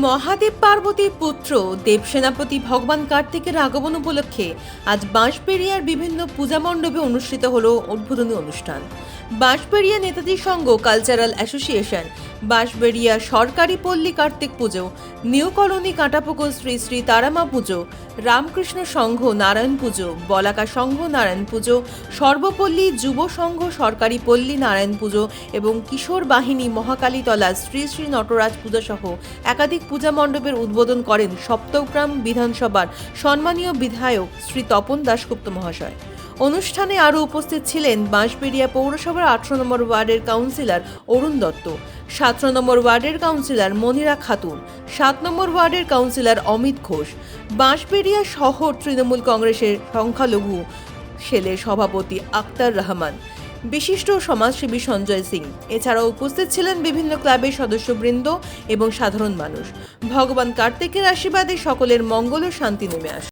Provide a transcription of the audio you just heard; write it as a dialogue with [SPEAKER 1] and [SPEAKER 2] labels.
[SPEAKER 1] মহাদেব পার্বতীর পুত্র, দেবসেনাপতি ভগবান কার্তিকের আগমন উপলক্ষে আজ বাঁশবেড়িয়ার বিভিন্ন পূজা মণ্ডপে অনুষ্ঠিত হল উদ্বোধনী অনুষ্ঠান। বাঁশবেড়িয়া নেতাজি সংঘ কালচারাল অ্যাসোসিয়েশন, বাঁশবেড়িয়া সরকারি পল্লী কার্তিক পুজো, নিউ কলোনি কাঁটাপুকুর শ্রী শ্রী তারামা পুজো রামকৃষ্ণ সংঘ নারায়ণ পুজো, বলাকা সংঘ নারায়ণ পুজো, সর্বপল্লী যুব সংঘ, সরকারি পল্লী নারায়ণ পুজো এবং কিশোর বাহিনী মহাকালীতলা শ্রী শ্রী নটরাজ পূজা সহ একাধিক পূজা মণ্ডপের উদ্বোধন করেন সপ্তগ্রাম বিধানসভার সম্মানীয় বিধায়ক শ্রী তপন দাশগুপ্ত মহাশয়। অনুষ্ঠানে আরও উপস্থিত ছিলেন বাঁশবেড়িয়া পৌরসভার আঠারো নম্বর ওয়ার্ডের কাউন্সিলর অরুণ দত্ত। সতেরো নম্বর ওয়ার্ডের কাউন্সিলর মনিরা খাতুন, সাত নম্বর ওয়ার্ডের কাউন্সিলর অমিত ঘোষ, বাঁশবেড়িয়া শহর তৃণমূল কংগ্রেসের সংখ্যালঘু সেলের সভাপতি আক্তার রহমান, বিশিষ্ট সমাজসেবী সঞ্জয় সিং। এছাড়াও উপস্থিত ছিলেন বিভিন্ন ক্লাবের সদস্যবৃন্দ এবং সাধারণ মানুষ। ভগবান কার্তিকের আশীর্বাদে সকলের মঙ্গল ও শান্তি নেমে আসে।